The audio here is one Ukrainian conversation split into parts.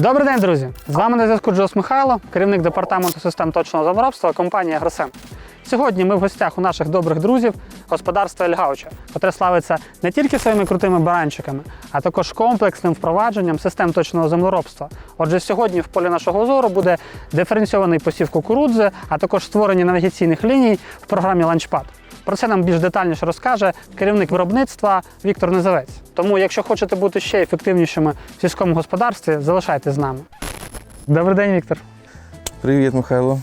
Добрий день, друзі! З вами на зв'язку Джос Михайло, керівник департаменту систем точного заморобства компанії Агросем. Сьогодні ми в гостях у наших добрих друзів господарства Ельгауча, котре славиться не тільки своїми крутими баранчиками, а також комплексним впровадженням систем точного землеробства. Отже, сьогодні в полі нашого зору буде диференційований посів кукурудзи, а також створення навігаційних ліній в програмі Ланчпад. Про це нам більш детальніше розкаже керівник виробництва Віктор Незавець. Тому, якщо хочете бути ще ефективнішими в сільському господарстві, залишайтесь з нами. Добрий день, Віктор. Привіт, Михайло.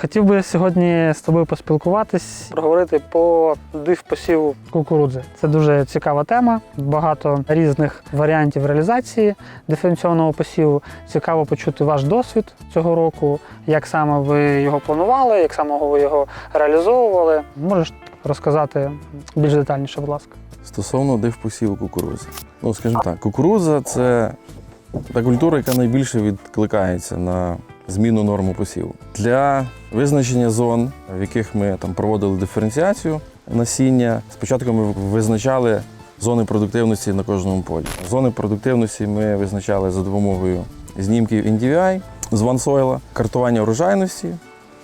Хотів би сьогодні з тобою поспілкуватись, проговорити по див посіву кукурудзи. Це дуже цікава тема. Багато різних варіантів реалізації диференційованого посіву. Цікаво почути ваш досвід цього року, як саме ви його планували, як саме ви його реалізовували. Можеш розказати більш детальніше, будь ласка. Стосовно див посіву кукурудзи. Ну, скажімо так, кукурудза це та культура, яка найбільше відкликається на зміну норму посіву. Для визначення зон, в яких ми там проводили диференціацію насіння, спочатку ми визначали зони продуктивності на кожному полі. Зони продуктивності ми визначали за допомогою знімків NDVI з OneSoil, картування урожайності,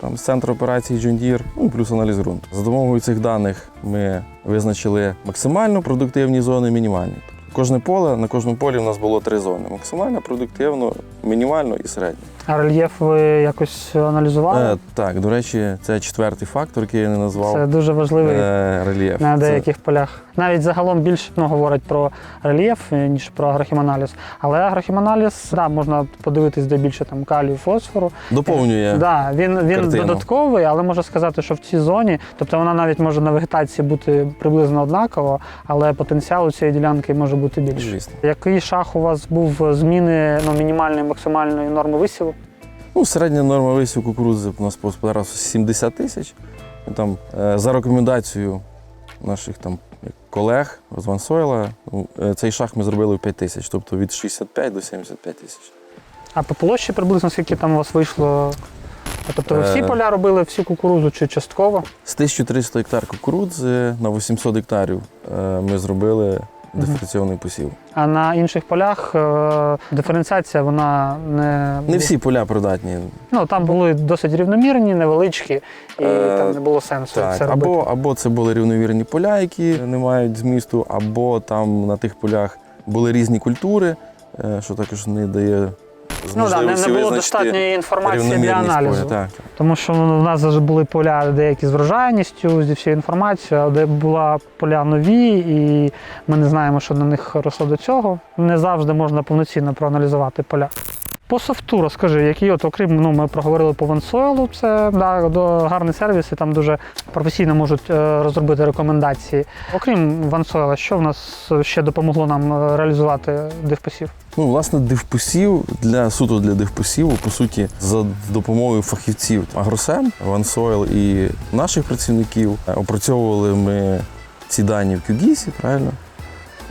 там з центру операції Джундір, ну плюс аналіз ґрунту. За допомогою цих даних ми визначили максимально продуктивні зони, мінімальні. Кожне поле на кожному полі у нас було три зони: максимально, продуктивно, мінімально і середньо. А рельєф ви якось аналізували? Е, так, до речі, це четвертий фактор, який я не назвав. Це дуже важливий е, рельєф. на Це- деяких полях. Навіть загалом більше ну, говорять про рельєф, е, ніж про агрохіманаліз. Але агрохіманаліз, да, можна подивитись, де більше там калію, фосфору. доповнює. Да, він, він картину. додатковий, але можу сказати, що в цій зоні, тобто вона навіть може на вегетації бути приблизно однаково, але потенціал у цієї ділянки може бути більший. Який шаг у вас був зміни ну, мінімальної максимальної норми висіву? Ну, середня норма висіву кукурудзи у нас по господарству 70 тисяч. Там, е, за рекомендацією наших там колег з Вансойла, ну, е, цей шаг ми зробили в 5 тисяч, тобто від 65 до 75 тисяч. А по площі приблизно скільки там у вас вийшло? Тобто ви всі Е. поля робили, всі кукурудзу чи частково? З 1300 гектар кукурудзи на 800 гектарів ми зробили диференційований посів. А на інших полях е, диференціація вона не Не всі поля придатні. ну там були досить рівномірні, невеличкі, і Е, там не було сенсу Так, це робити. або, або це були рівновірні поля, які не мають змісту, або там на тих полях були різні культури, е, що також не дає Ну да, не, не було достатньої інформації для аналізу. поля. Так. Тому що ну, в нас вже були поля деякі з врожайністю, зі всією інформацією, а де була поля нові, і ми не знаємо, що на них росло до цього. Не завжди можна повноцінно проаналізувати поля. По софту розкажи, які от окрім ну ми проговорили по вансойлу, це да, гарний сервіс, і там дуже професійно можуть е, розробити рекомендації. Окрім вансойла, що в нас ще допомогло нам е, реалізувати дивпосів? Ну, власне, дивпосів для суто для дивпосіву, по суті, за допомогою фахівців Агросем, OneSoil і наших працівників е, опрацьовували ми ці дані в QGIS, правильно?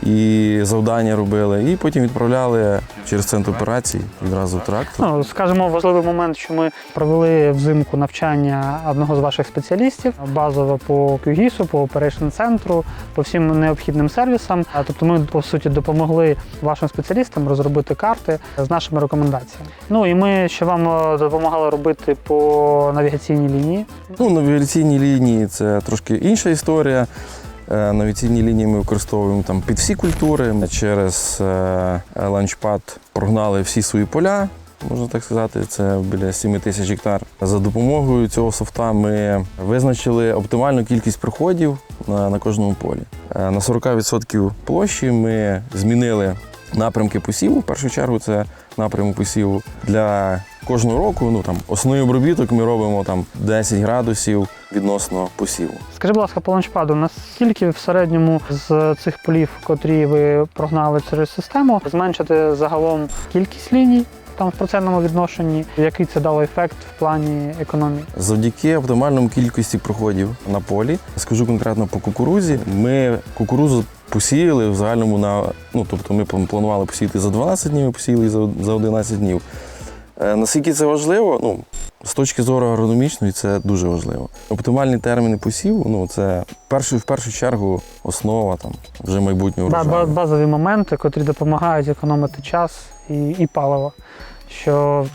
І завдання робили, і потім відправляли через центр операцій відразу в трактор. Ну, скажімо, важливий момент, що ми провели взимку навчання одного з ваших спеціалістів базово по QGIS, по оперейшн центру, по всім необхідним сервісам. Тобто ми по суті допомогли вашим спеціалістам розробити карти з нашими рекомендаціями. Ну і ми ще вам е, допомагали робити по навігаційній лінії. Ну, навігаційні лінії це трошки інша історія. Е, Навігаційні лінії ми використовуємо там під всі культури. Через е, ланчпад прогнали всі свої поля, можна так сказати, це біля 7 тисяч гектар. За допомогою цього софта ми визначили оптимальну кількість проходів на, на кожному полі. Е, На 40% площі ми змінили напрямки посіву. В першу чергу це напрямок посіву для кожного року. Ну там основний обробіток ми робимо там 10 градусів відносно посіву. Скажи, будь ласка, по ланчпаду, наскільки в середньому з цих полів, котрі ви прогнали через систему, зменшити загалом кількість ліній там в процентному відношенні, який це дало ефект в плані економії? Завдяки оптимальному кількості проходів на полі, скажу конкретно по кукурузі. Ми кукурузу посіяли в загальному на ну тобто ми планували посіяти за 12 днів, посіяли за, за 11 днів. Е, Наскільки це важливо? Ну, з точки зору агрономічної, це дуже важливо. Оптимальні терміни посіву ну, це в першу, в першу чергу основа там, вже майбутнього ба- врожаю. Базові моменти, котрі допомагають економити час і, і паливо. що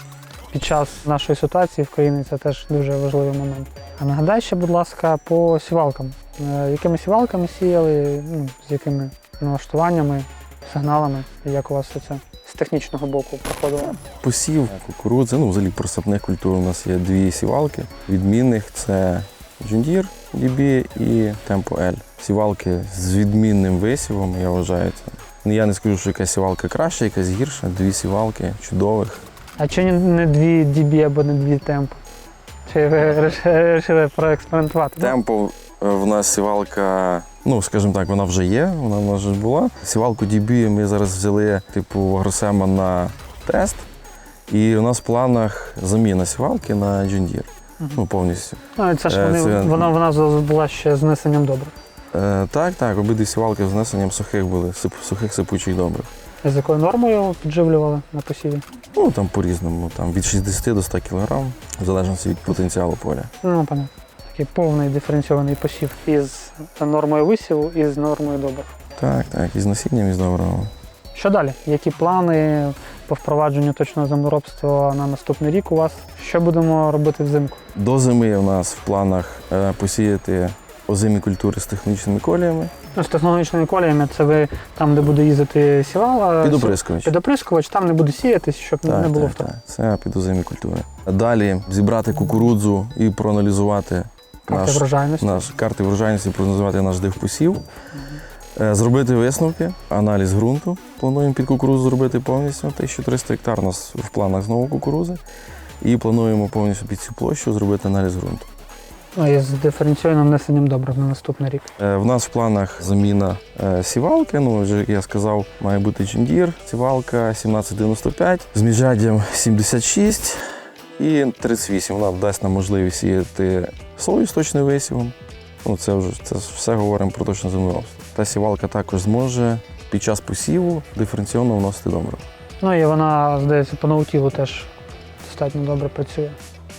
під час нашої ситуації в країні це теж дуже важливий момент. А нагадай ще, будь ласка, по сівалкам. Е, Якими сівалками сіяли, ну, з якими налаштуваннями, сигналами, як у вас все це технічного боку проходило? Посів кукурудзи, ну взагалі просапних культур у нас є дві сівалки. Відмінних це Deere DB і Tempo L. Сівалки з відмінним висівом, я вважаю. Це. Я не скажу, що якась сівалка краща, якась гірша. Дві сівалки чудових. А чи не- дві DB або не дві темпи? Чи ви вирішили проекспериментувати? Темпо е, в нас сівалка, ну скажімо так, вона вже є, вона в нас вже була. Сівалку DB ми зараз взяли типу Агросема на тест. І у нас в планах заміна сівалки на John Deere. Ну, повністю. Ну, і це ж Е, вони, це- вона, вона була ще з внесенням добре. Е, так, так, обидві сівалки з внесенням сухих були, сип- сухих сипучих добрив. З якою нормою підживлювали на посіві? Ну там по-різному, там від 60 до 100 кг, в залежності від потенціалу поля. Ну, понятно. Такий повний диференційований посів із нормою висіву і з нормою добрив. Так, так, і з насінням, і з добривом. Що далі? Які плани по впровадженню точного землеробства на наступний рік у вас? Що будемо робити взимку? До зими у нас в планах е, посіяти озимі культури з технічними коліями, Ну, з технологічними коліями це ви там, де буде їздити сівала, під оприскувач. під оприскувач, там не буде сіятись, щоб не було так, втрат. так, це під озимі культури. Далі зібрати кукурудзу і проаналізувати Карти наш, врожайності. наш карти врожайності, проаналізувати наш дивпосів. Е, Зробити висновки, аналіз ґрунту. Плануємо під кукурудзу зробити повністю 1300 гектар у нас в планах знову кукурузи. І плануємо повністю під цю площу зробити аналіз ґрунту. Ну, і з диференційним внесенням добрив на наступний рік. Е, В нас в планах заміна е, сівалки. Ну, вже як я сказав, має бути John сівалка 1795 з міжряддям 76 і 38. Вона дасть нам можливість сіяти сою з точним висівом. Ну, це вже це все говоримо про точне землеробство. Та сівалка також зможе під час посіву диференційно вносити добре. Ну і вона, здається, по наутілу теж достатньо добре працює.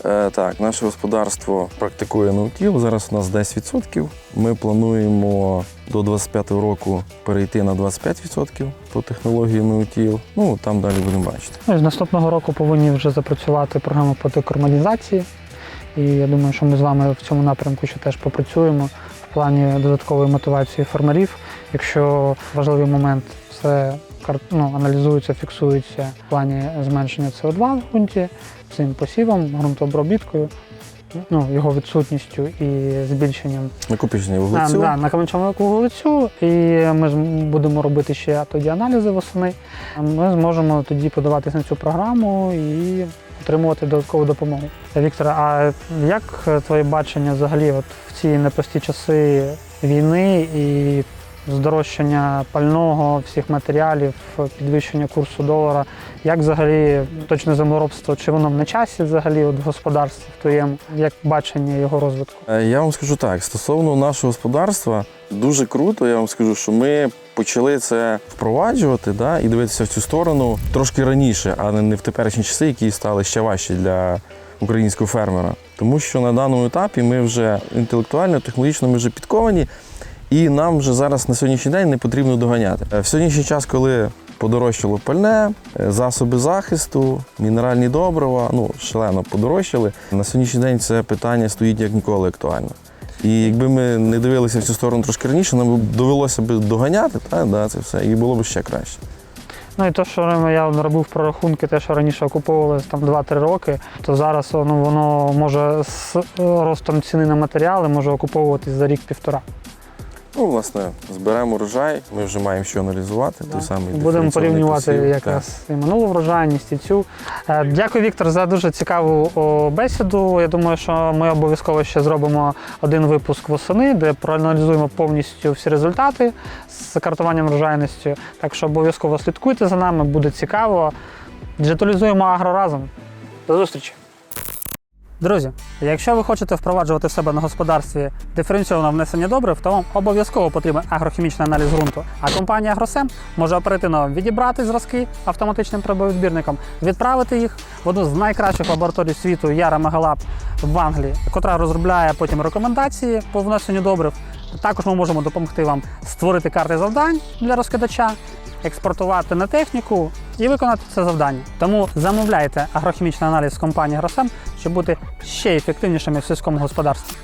Е, так, наше господарство практикує наутіл. Зараз у нас 10%. Ми плануємо до 25-го року перейти на 25% по технології наутіл. Ну там далі будемо бачити. Ну, і з наступного року повинні вже запрацювати програма по декормалізації. І я думаю, що ми з вами в цьому напрямку ще теж попрацюємо в плані додаткової мотивації фермерів. Якщо важливий момент це ну, аналізується, фіксується в плані зменшення СО2 в ґрунті цим посівом, ґрунтообробіткою, ну, його відсутністю і збільшенням Накопичення на, вуглецю. да, на каменчому вулицю, і ми будемо робити ще тоді аналізи восени. Ми зможемо тоді подаватися на цю програму і отримувати додаткову допомогу. Віктор, а як твоє бачення взагалі от в ці непрості часи війни і здорожчання пального, всіх матеріалів, підвищення курсу долара? Як взагалі точне землеробство? Чи воно на часі взагалі от в господарстві в твоєму? Як бачення його розвитку? Е, Я вам скажу так: стосовно нашого господарства, дуже круто. Я вам скажу, що ми почали це впроваджувати да, і дивитися в цю сторону трошки раніше, а не в теперішні часи, які стали ще важчі для українського фермера. Тому що на даному етапі ми вже інтелектуально, технологічно ми вже підковані, і нам вже зараз на сьогоднішній день не потрібно доганяти. Е, В сьогоднішній час, коли подорожчало пальне, е, засоби захисту, мінеральні добрива, ну шалено подорожчали. На сьогоднішній день це питання стоїть як ніколи актуально. І якби ми не дивилися в цю сторону трошки раніше, нам довелося б доганяти, та, да, це все, і було б ще краще. Ну і то, що я робив прорахунки, те, що раніше окуповувалися там 2-3 роки, то зараз ну, воно може з ростом ціни на матеріали може окуповуватись за рік-півтора. Ну, власне, зберемо урожай, ми вже маємо що аналізувати. Той самий Будемо порівнювати посів. якраз і минулу врожайність, і цю. Е, Дякую, Віктор, за дуже цікаву бесіду. Я думаю, що ми обов'язково ще зробимо один випуск восени, де проаналізуємо повністю всі результати з картуванням врожайності. Так що обов'язково слідкуйте за нами, буде цікаво. Діджиталізуємо агро разом. До зустрічі! Друзі, якщо ви хочете впроваджувати в себе на господарстві диференційоване внесення добрив, то вам обов'язково потрібен агрохімічний аналіз ґрунту. А компанія Агросем може оперативно відібрати зразки автоматичним прибовідбірником, відправити їх в одну з найкращих лабораторій світу Яра Мегалаб в Англії, котра розробляє потім рекомендації по внесенню добрив. Також ми можемо допомогти вам створити карти завдань для розкидача, експортувати на техніку і виконати це завдання. Тому замовляйте агрохімічний аналіз компанії Гросем, щоб бути ще ефективнішими в сільському господарстві.